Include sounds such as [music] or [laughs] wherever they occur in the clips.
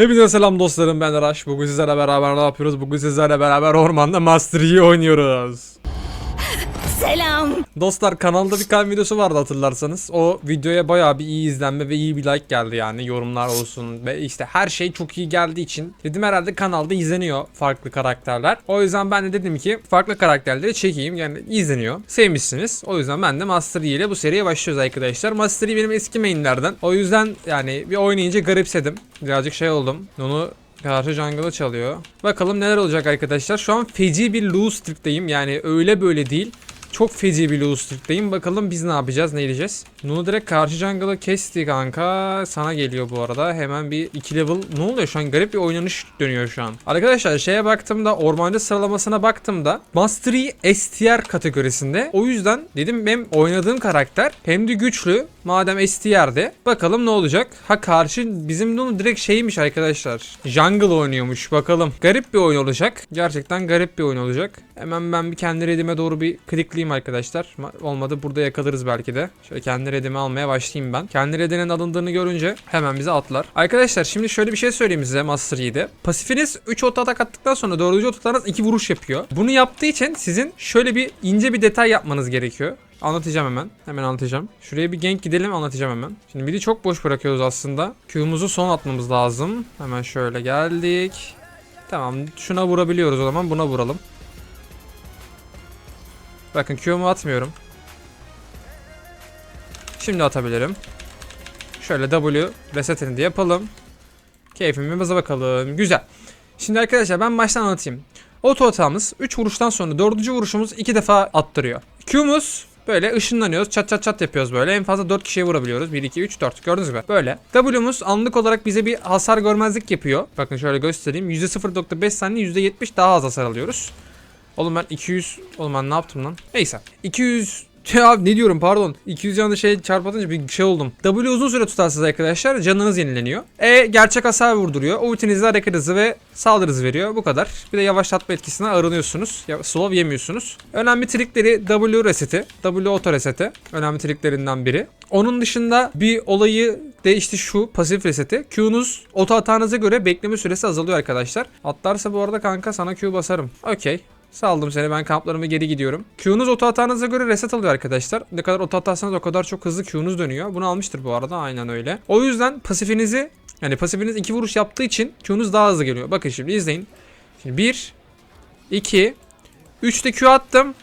Hepinize selam dostlarım ben Araş. Bugün sizlerle beraber ne yapıyoruz? Bugün sizlerle beraber ormanda Master Yi oynuyoruz. Selam. Dostlar kanalda bir kan videosu vardı hatırlarsanız. O videoya bayağı bir iyi izlenme ve iyi bir like geldi yani. Yorumlar olsun ve işte her şey çok iyi geldiği için dedim herhalde kanalda izleniyor farklı karakterler. O yüzden ben de dedim ki farklı karakterleri çekeyim yani izleniyor. Sevmişsiniz. O yüzden ben de Master Yi ile bu seriye başlıyoruz arkadaşlar. Master Yi benim eski mainlerden. O yüzden yani bir oynayınca garipsedim. Birazcık şey oldum. Onu Karşı jungle'ı çalıyor. Bakalım neler olacak arkadaşlar. Şu an feci bir lose streak'teyim. Yani öyle böyle değil. Çok feci bir lose streak'teyim. Bakalım biz ne yapacağız, ne edeceğiz. Nunu direkt karşı jungle'ı kesti kanka. Sana geliyor bu arada. Hemen bir 2 level. Ne oluyor şu an? Garip bir oynanış dönüyor şu an. Arkadaşlar şeye baktığımda, ormancı sıralamasına baktığımda Mastery STR kategorisinde. O yüzden dedim hem oynadığım karakter hem de güçlü. Madem STR'de. Bakalım ne olacak. Ha karşı bizim Nunu direkt şeymiş arkadaşlar. Jungle oynuyormuş. Bakalım. Garip bir oyun olacak. Gerçekten garip bir oyun olacak. Hemen ben bir kendi redime doğru bir klikleyeyim arkadaşlar. Ma- Olmadı burada yakalarız belki de. Şöyle kendi redimi almaya başlayayım ben. Kendi redinin alındığını görünce hemen bize atlar. Arkadaşlar şimdi şöyle bir şey söyleyeyim size Master Yi'de. Pasifiniz 3 ot atak attıktan sonra 4. ot atarınız 2 vuruş yapıyor. Bunu yaptığı için sizin şöyle bir ince bir detay yapmanız gerekiyor. Anlatacağım hemen. Hemen anlatacağım. Şuraya bir gank gidelim anlatacağım hemen. Şimdi midi çok boş bırakıyoruz aslında. Q'muzu son atmamız lazım. Hemen şöyle geldik. Tamam şuna vurabiliyoruz o zaman buna vuralım. Bakın Q'mu atmıyorum. Şimdi atabilirim. Şöyle W resetini de yapalım. Keyfimize bakalım. Güzel. Şimdi arkadaşlar ben baştan anlatayım. Oto hatamız 3 vuruştan sonra 4. vuruşumuz 2 defa attırıyor. Q'muz böyle ışınlanıyoruz. Çat çat çat yapıyoruz böyle. En fazla 4 kişiye vurabiliyoruz. 1, 2, 3, 4. Gördünüz mü? Böyle. W'muz anlık olarak bize bir hasar görmezlik yapıyor. Bakın şöyle göstereyim. %0.5 saniye %70 daha az hasar alıyoruz. Oğlum ben 200... Oğlum ben ne yaptım lan? Neyse. 200... [laughs] Ya ne diyorum pardon. 200 yanında şey çarpatınca bir şey oldum. W uzun süre tutarsınız arkadaşlar. Canınız yenileniyor. E gerçek hasar vurduruyor. Ultinizde hareket hızı ve saldırı hızı veriyor. Bu kadar. Bir de yavaşlatma etkisine arınıyorsunuz. Ya, slow yemiyorsunuz. Önemli trikleri W reseti. W auto reseti. Önemli triklerinden biri. Onun dışında bir olayı de işte şu pasif reseti. Q'nuz oto hatanıza göre bekleme süresi azalıyor arkadaşlar. Atlarsa bu arada kanka sana Q basarım. Okey. Saldım seni ben kamplarıma geri gidiyorum. Q'nuz oto hatanıza göre reset alıyor arkadaşlar. Ne kadar oto atarsanız o kadar çok hızlı Q'nuz dönüyor. Bunu almıştır bu arada aynen öyle. O yüzden pasifinizi yani pasifiniz iki vuruş yaptığı için Q'nuz daha hızlı geliyor. Bakın şimdi izleyin. Şimdi 1 2 3'te Q attım.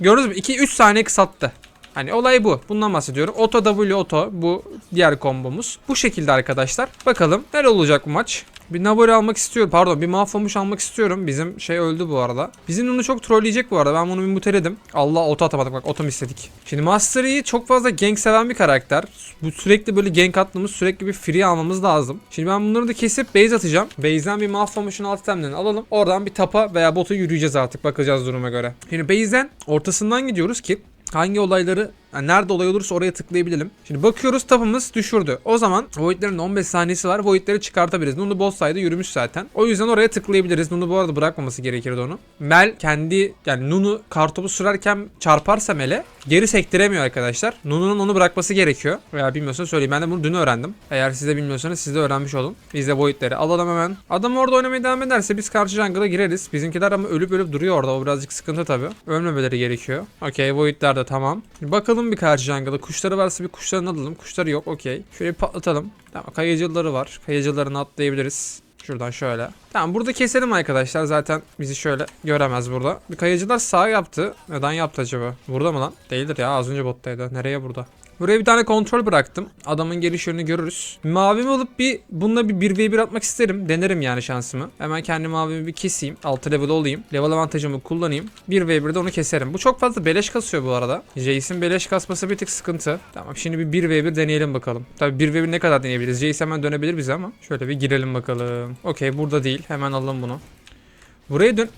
Gördünüz mü? 2 3 saniye kısalttı. Hani olay bu. Bundan bahsediyorum. Auto W auto bu diğer kombomuz. Bu şekilde arkadaşlar. Bakalım neler olacak bu maç. Bir Nabori almak istiyorum. Pardon bir mahvolmuş almak istiyorum. Bizim şey öldü bu arada. Bizim onu çok trolleyecek bu arada. Ben bunu bir muteledim. Allah oto atamadık bak otom istedik. Şimdi Master Yi çok fazla gank seven bir karakter. Bu sürekli böyle gank attığımız sürekli bir free almamız lazım. Şimdi ben bunları da kesip base atacağım. Base'den bir mahvolmuşun alt itemlerini alalım. Oradan bir tapa veya bota yürüyeceğiz artık. Bakacağız duruma göre. Şimdi base'den ortasından gidiyoruz ki hangi olayları yani nerede olay olursa oraya tıklayabilelim. Şimdi bakıyoruz tapımız düşürdü. O zaman Void'lerin 15 saniyesi var. Void'leri çıkartabiliriz. Nunu boss sayede yürümüş zaten. O yüzden oraya tıklayabiliriz. Nunu bu arada bırakmaması gerekirdi onu. Mel kendi yani Nunu kartopu sürerken çarparsa Mel'e geri sektiremiyor arkadaşlar. Nunu'nun onu bırakması gerekiyor. Veya bilmiyorsanız söyleyeyim. Ben de bunu dün öğrendim. Eğer siz de bilmiyorsanız siz de öğrenmiş olun. Biz de Void'leri alalım hemen. Adam orada oynamaya devam ederse biz karşı jungle'a gireriz. Bizimkiler ama ölüp ölüp duruyor orada. O birazcık sıkıntı tabii. Ölmemeleri gerekiyor. Okey Void'ler de tamam. Bakalım bir karşı jungle'a. Kuşları varsa bir kuşlarını alalım. Kuşları yok okey. Şöyle patlatalım. Tamam kayıcıları var. Kayıcılarını atlayabiliriz. Şuradan şöyle. Tamam burada keselim arkadaşlar. Zaten bizi şöyle göremez burada. Bir kayıcılar sağ yaptı. Neden yaptı acaba? Burada mı lan? Değildir ya az önce bottaydı. Nereye burada? Buraya bir tane kontrol bıraktım. Adamın geliş yönünü görürüz. Mavimi alıp bir bununla bir 1v1 atmak isterim. Denerim yani şansımı. Hemen kendi mavimi bir keseyim. 6 level olayım. Level avantajımı kullanayım. 1v1'de onu keserim. Bu çok fazla beleş kasıyor bu arada. Jace'in beleş kasması bir tık sıkıntı. Tamam şimdi bir 1v1 deneyelim bakalım. Tabi 1v1 ne kadar deneyebiliriz? Jace hemen dönebilir bize ama. Şöyle bir girelim bakalım. Okey burada değil. Hemen alalım bunu. Buraya dön.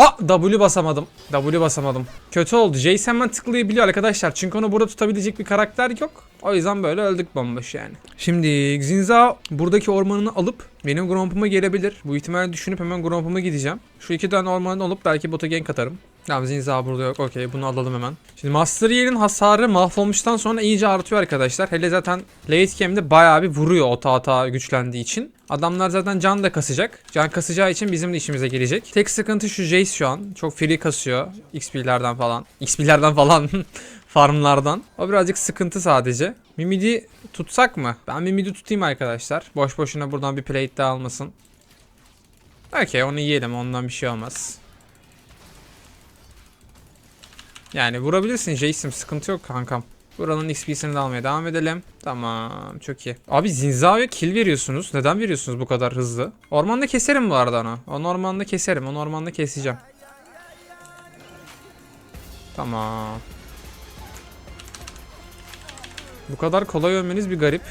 Aa W basamadım. W basamadım. Kötü oldu. Jace hemen tıklayabiliyor arkadaşlar. Çünkü onu burada tutabilecek bir karakter yok. O yüzden böyle öldük bomboş yani. Şimdi Zinza buradaki ormanını alıp benim grompuma gelebilir. Bu ihtimali düşünüp hemen grompuma gideceğim. Şu iki tane ormanını alıp belki bota gank atarım. Tamam Zinza burada yok. Okey bunu alalım hemen. Şimdi Master Yi'nin hasarı mahvolmuştan sonra iyice artıyor arkadaşlar. Hele zaten late game'de bayağı bir vuruyor o tahta güçlendiği için. Adamlar zaten can da kasacak. Can kasacağı için bizim de işimize gelecek. Tek sıkıntı şu Jace şu an. Çok free kasıyor. XP'lerden falan. XP'lerden falan. [laughs] Farmlardan. O birazcık sıkıntı sadece. Mimidi tutsak mı? Ben Mimidi tutayım arkadaşlar. Boş boşuna buradan bir plate daha almasın. Okey onu yiyelim. Ondan bir şey olmaz. Yani vurabilirsin Jason sıkıntı yok kankam. Buranın XP'sini de almaya devam edelim. Tamam çok iyi. Abi Zinza'ya kill veriyorsunuz. Neden veriyorsunuz bu kadar hızlı? Ormanda keserim bu arada onu. Onu ormanda keserim. Onu ormanda keseceğim. Tamam. Bu kadar kolay ölmeniz bir garip.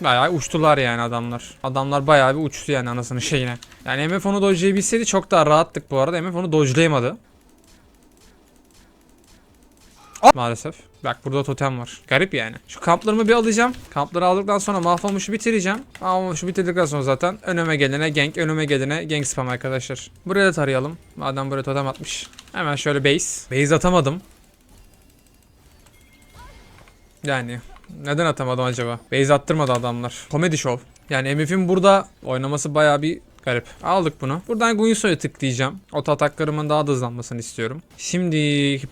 Bayağı uçtular yani adamlar. Adamlar bayağı bir uçtu yani anasının şeyine. Yani MF onu dodge'layabilseydi çok daha rahattık bu arada. MF onu dodge'layamadı. Aa! Maalesef. Bak burada totem var. Garip yani. Şu kamplarımı bir alacağım. Kampları aldıktan sonra mahvolmuşu bitireceğim. Mahvolmuşu bitirdikten sonra zaten önüme gelene gank, önüme gelene gank spam arkadaşlar. Buraya da tarayalım. Madem buraya totem atmış. Hemen şöyle base. Base atamadım. Yani neden atamadım acaba? Base attırmadı adamlar. Komedi show. Yani MF'in burada oynaması baya bir garip. Aldık bunu. Buradan Guinso'ya tıklayacağım. Ot ataklarımın daha da hızlanmasını istiyorum. Şimdi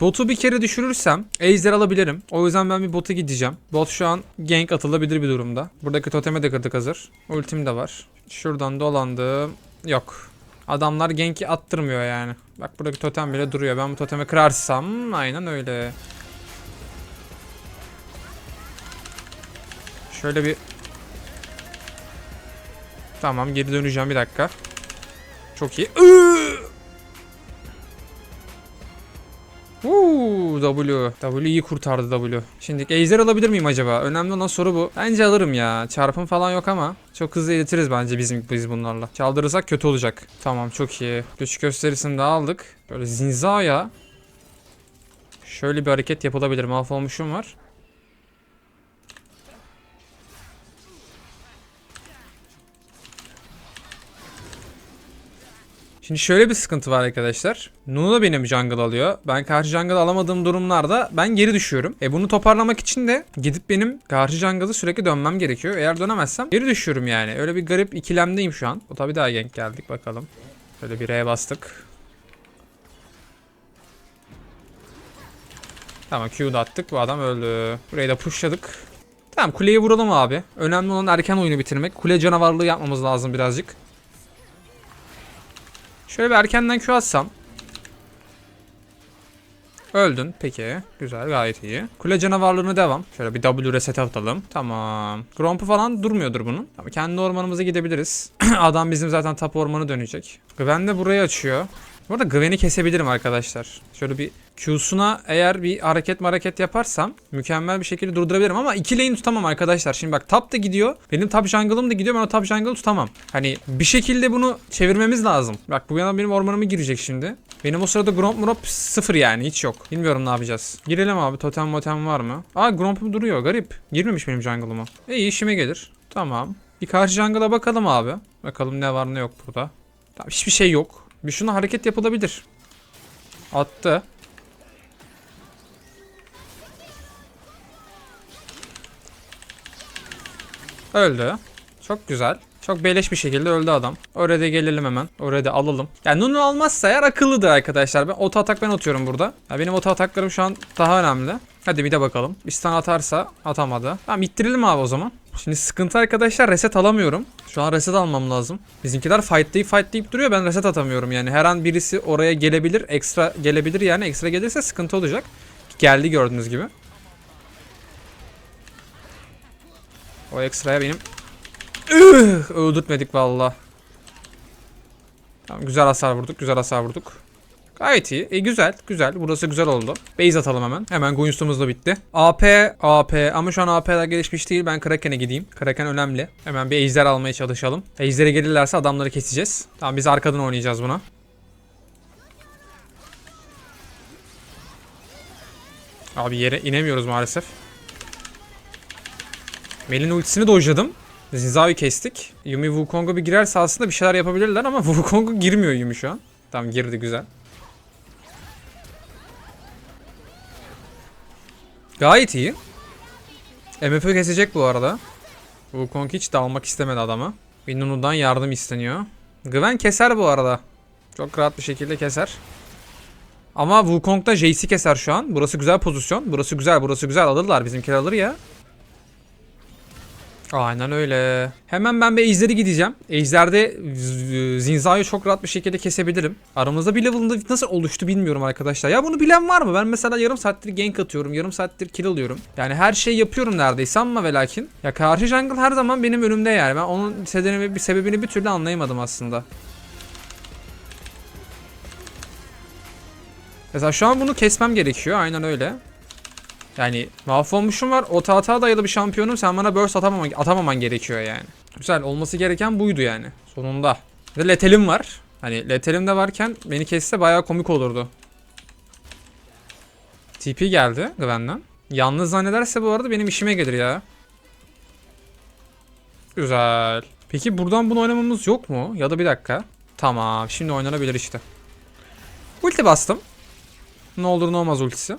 botu bir kere düşürürsem Ejder alabilirim. O yüzden ben bir bota gideceğim. Bot şu an gank atılabilir bir durumda. Buradaki toteme de kırdık hazır. Ultim de var. Şuradan dolandım. Yok. Adamlar ganki attırmıyor yani. Bak buradaki totem bile duruyor. Ben bu totemi kırarsam aynen öyle. Şöyle bir Tamam geri döneceğim bir dakika. Çok iyi. Uuu W. W iyi kurtardı W. Şimdi ejder alabilir miyim acaba? Önemli olan soru bu. Bence alırım ya. Çarpım falan yok ama çok hızlı iletiriz bence bizim biz bunlarla. Çaldırırsak kötü olacak. Tamam çok iyi. Güç gösterisini de aldık. Böyle zinzaya. Şöyle bir hareket yapılabilir. Mahvolmuşum var. Şimdi şöyle bir sıkıntı var arkadaşlar. Nunu da benim jungle alıyor. Ben karşı jungle alamadığım durumlarda ben geri düşüyorum. E bunu toparlamak için de gidip benim karşı jungle'ı sürekli dönmem gerekiyor. Eğer dönemezsem geri düşüyorum yani. Öyle bir garip ikilemdeyim şu an. O tabi daha gank geldik bakalım. Şöyle bir R'ye bastık. Tamam Q'da attık. Bu adam öldü. Burayı da pushladık. Tamam kuleyi vuralım abi. Önemli olan erken oyunu bitirmek. Kule canavarlığı yapmamız lazım birazcık. Şöyle bir erkenden Q atsam. Öldün. Peki. Güzel. Gayet iyi. Kule canavarlığına devam. Şöyle bir W reset atalım. Tamam. Gromp'u falan durmuyordur bunun. Tamam. Kendi ormanımıza gidebiliriz. [clears throat] Adam bizim zaten tap ormanı dönecek. Gwen de burayı açıyor. Bu arada Gwen'i kesebilirim arkadaşlar. Şöyle bir Q'suna eğer bir hareket hareket yaparsam mükemmel bir şekilde durdurabilirim ama iki lane tutamam arkadaşlar. Şimdi bak top da gidiyor. Benim top jungle'ım da gidiyor. Ben o top jungle'ı tutamam. Hani bir şekilde bunu çevirmemiz lazım. Bak bu yana benim ormanıma girecek şimdi. Benim o sırada Gromp Murop sıfır yani hiç yok. Bilmiyorum ne yapacağız. Girelim abi totem motem var mı? Aa Gromp'um duruyor garip. Girmemiş benim jungle'ıma. İyi işime gelir. Tamam. Bir karşı jungle'a bakalım abi. Bakalım ne var ne yok burada. Tamam hiçbir şey yok. Bir şuna hareket yapılabilir. Attı. Öldü. Çok güzel. Çok beleş bir şekilde öldü adam. Oraya da gelelim hemen. Oraya da alalım. Yani Nunu almazsa eğer akıllıdır arkadaşlar. Ben oto atak ben atıyorum burada. Ya benim oto ataklarım şu an daha önemli. Hadi bir de bakalım. Bir stun atarsa atamadı. Tamam ittirelim abi o zaman. Şimdi sıkıntı arkadaşlar reset alamıyorum. Şu an reset almam lazım. Bizimkiler fightlayıp fightlayıp duruyor. Ben reset atamıyorum yani. Her an birisi oraya gelebilir. Ekstra gelebilir yani. Ekstra gelirse sıkıntı olacak. Geldi gördüğünüz gibi. O ekstraya benim Üh, öldürtmedik valla. Tamam güzel hasar vurduk. Güzel hasar vurduk. Gayet iyi. E, güzel. Güzel. Burası güzel oldu. Base atalım hemen. Hemen Guinstom'umuz da bitti. AP. AP. Ama şu an AP'ler gelişmiş değil. Ben Kraken'e gideyim. Kraken önemli. Hemen bir ejder almaya çalışalım. Ejder'e gelirlerse adamları keseceğiz. Tamam biz arkadan oynayacağız buna. Abi yere inemiyoruz maalesef. Mel'in ultisini dojladım. Zinza'yı kestik. Yumi Wukong'a bir girerse aslında bir şeyler yapabilirler ama [laughs] Wukong'a girmiyor Yumi şu an. Tamam girdi güzel. Gayet iyi. MF kesecek bu arada. Wukong hiç dalmak istemedi adama. Winnunu'dan yardım isteniyor. Gwen keser bu arada. Çok rahat bir şekilde keser. Ama Wukong da Jace'i keser şu an. Burası güzel pozisyon. Burası güzel, burası güzel. Alırlar bizimkiler alır ya. Aynen öyle. Hemen ben bir Ejder'e gideceğim. Ejder'de z- Zinza'yı çok rahat bir şekilde kesebilirim. Aramızda bir level'ında nasıl oluştu bilmiyorum arkadaşlar. Ya bunu bilen var mı? Ben mesela yarım saattir gank atıyorum. Yarım saattir kill alıyorum. Yani her şeyi yapıyorum neredeyse ama ve lakin. Ya karşı jungle her zaman benim önümde yani. Ben onun sebebini, sebebini bir türlü anlayamadım aslında. Mesela şu an bunu kesmem gerekiyor. Aynen öyle. Yani mahvolmuşum var. O tahta dayalı bir şampiyonum. Sen bana burst atamaman, atamaman gerekiyor yani. Güzel. Olması gereken buydu yani. Sonunda. Ve letelim var. Hani letelim de varken beni kesse bayağı komik olurdu. TP geldi Gwen'den. Yalnız zannederse bu arada benim işime gelir ya. Güzel. Peki buradan bunu oynamamız yok mu? Ya da bir dakika. Tamam. Şimdi oynanabilir işte. Ulti bastım. Ne olur ne olmaz ultisi.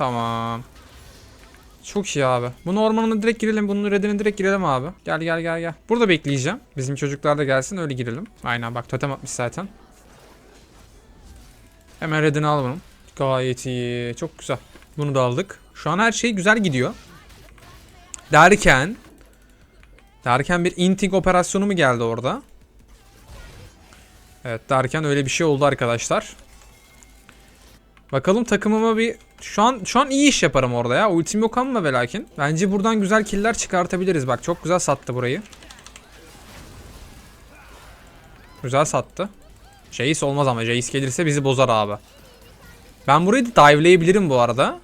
Tamam. Çok iyi abi. Bunu ormanına direkt girelim. Bunun redine direkt girelim abi. Gel gel gel gel. Burada bekleyeceğim. Bizim çocuklar da gelsin öyle girelim. Aynen bak totem atmış zaten. Hemen redini al. Gayet iyi. Çok güzel. Bunu da aldık. Şu an her şey güzel gidiyor. Derken Derken bir inting operasyonu mu geldi orada? Evet derken öyle bir şey oldu arkadaşlar. Bakalım takımıma bir şu an şu an iyi iş yaparım orada ya. Ultim yok ama ve. Bence buradan güzel killer çıkartabiliriz. Bak çok güzel sattı burayı. Güzel sattı. Jace olmaz ama Jace gelirse bizi bozar abi. Ben burayı da dive'layabilirim bu arada.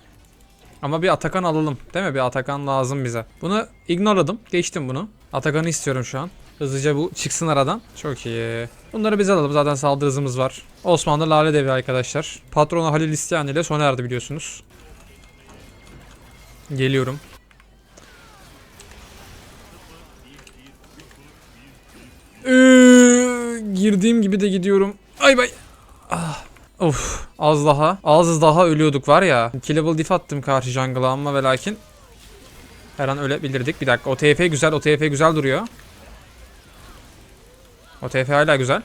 Ama bir Atakan alalım. Değil mi? Bir Atakan lazım bize. Bunu ignorladım. Geçtim bunu. Atakan'ı istiyorum şu an. Hızlıca bu çıksın aradan. Çok iyi. Bunları biz alalım. Zaten saldırı hızımız var. Osmanlı Lale Devi arkadaşlar. Patronu Halil İsteyen ile sona erdi biliyorsunuz. Geliyorum. Ee, girdiğim gibi de gidiyorum. Ay bay. Ah. Of az daha az daha ölüyorduk var ya. 2 level diff attım karşı jungle'a ama ve lakin her an ölebilirdik. Bir dakika o TF güzel o TF güzel duruyor. O TF hala güzel.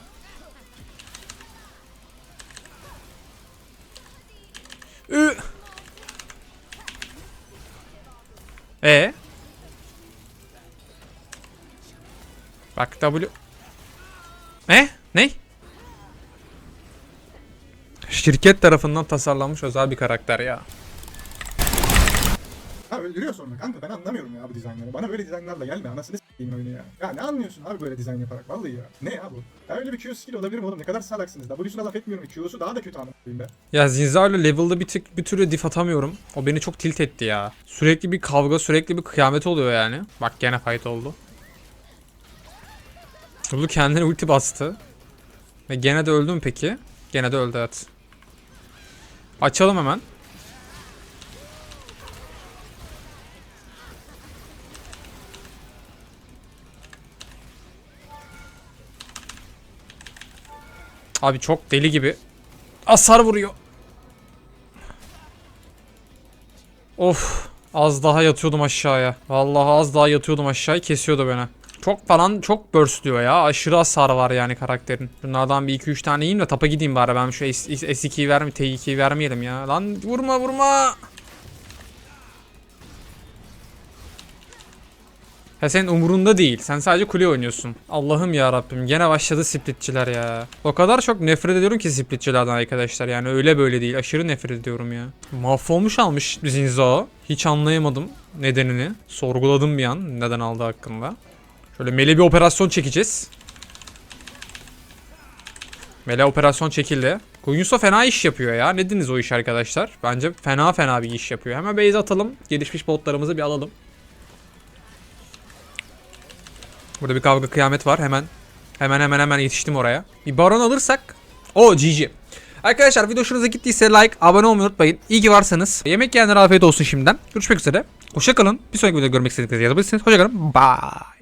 Ü. E. Bak W. E? Ne? Şirket tarafından tasarlanmış özel bir karakter ya. Ha öldürüyor sonra kanka ben anlamıyorum ya bu dizaynları. Bana böyle dizaynlarla gelme anasını s**eyim oyunu ya. Ya ne anlıyorsun abi böyle dizayn yaparak vallahi ya. Ne ya bu? Ya öyle bir Q skill olabilir mi oğlum? Ne kadar salaksınız. W'suna laf etmiyorum. Q'su daha da kötü anlatayım be. Ya Zinza'yla level'da bir tık bir türlü diff atamıyorum. O beni çok tilt etti ya. Sürekli bir kavga, sürekli bir kıyamet oluyor yani. Bak gene fight oldu. Bu kendine ulti bastı. Ve gene de öldü mü peki? Gene de öldü evet. Açalım hemen. Abi çok deli gibi. Asar vuruyor. Of. Az daha yatıyordum aşağıya. Vallahi az daha yatıyordum aşağıya kesiyordu beni. Çok falan çok burst diyor ya. Aşırı hasar var yani karakterin. Bunlardan bir 2-3 tane yiyeyim de tapa gideyim bari. Ben şu S- S2'yi verme, T2'yi vermeyelim ya. Lan vurma vurma. Ha senin umurunda değil. Sen sadece kule oynuyorsun. Allah'ım ya Rabbim. Gene başladı splitçiler ya. O kadar çok nefret ediyorum ki splitçilerden arkadaşlar. Yani öyle böyle değil. Aşırı nefret ediyorum ya. Mahvolmuş almış Zinzo. Hiç anlayamadım nedenini. Sorguladım bir an neden aldı hakkında. Şöyle mele bir operasyon çekeceğiz. Mele operasyon çekildi. Kuyuso fena iş yapıyor ya. Ne dediniz o iş arkadaşlar? Bence fena fena bir iş yapıyor. Hemen base atalım. Gelişmiş botlarımızı bir alalım. Burada bir kavga kıyamet var. Hemen hemen hemen hemen yetiştim oraya. Bir baron alırsak o GG. Arkadaşlar video hoşunuza gittiyse like, abone olmayı unutmayın. İyi ki varsanız. Yemek yiyenlere afiyet olsun şimdiden. Görüşmek üzere. Hoşçakalın. Bir sonraki videoda görmek istediklerinizi yazabilirsiniz. Hoşçakalın. Bye.